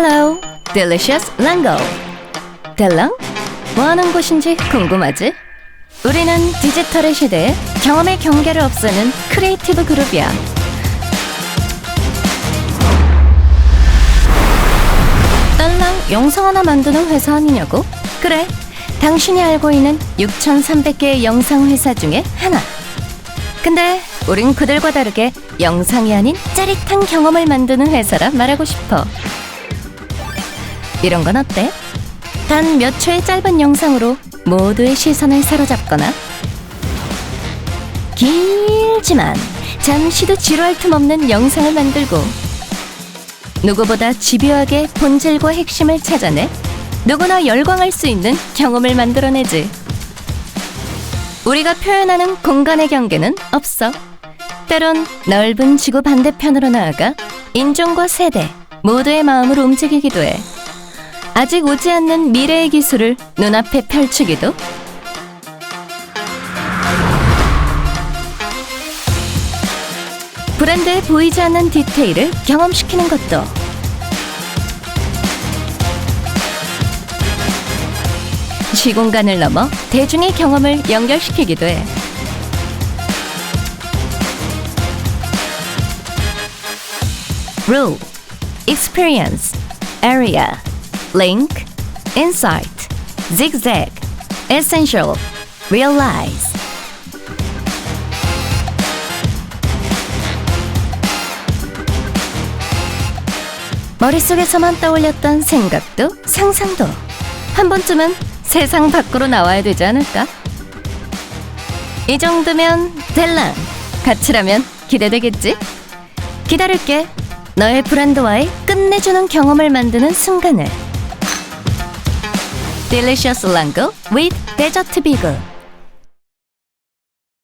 Hello, delicious Lango. 델랑? 뭐 하는 곳인지 궁금하지? 우리는 디지털의 시대에 경험의 경계를 없애는 크리에이티브 그룹이야. 딸랑 영상 하나 만드는 회사 아니냐고? 그래, 당신이 알고 있는 6,300개의 영상 회사 중에 하나. 근데 우린 그들과 다르게 영상이 아닌 짜릿한 경험을 만드는 회사라 말하고 싶어. 이런 건 어때? 단 몇 초의 짧은 영상으로 모두의 시선을 사로잡거나 길지만 잠시도 지루할 틈 없는 영상을 만들고 누구보다 집요하게 본질과 핵심을 찾아내 누구나 열광할 수 있는 경험을 만들어내지. 우리가 표현하는 공간의 경계는 없어. 때론 넓은 지구 반대편으로 나아가 인종과 세대 모두의 마음을 움직이기도 해. 아직 오지 않는 미래의 기술을 눈앞에 펼치기도 브랜드에 보이지 않는 디테일을 경험시키는 것도 시공간을 넘어 대중의 경험을 연결시키기도 해. Rule, Experience, Area, Link, Insight, Zigzag, Essential, Realize. 머릿속에서만 떠올렸던 생각도 상상도 한 번쯤은 세상 밖으로 나와야 되지 않을까? 이 정도면 될랑 같이라면 기대되겠지? 기다릴게 너의 브랜드와의 끝내주는 경험을 만드는 순간을 Delicious Lango with Desert Big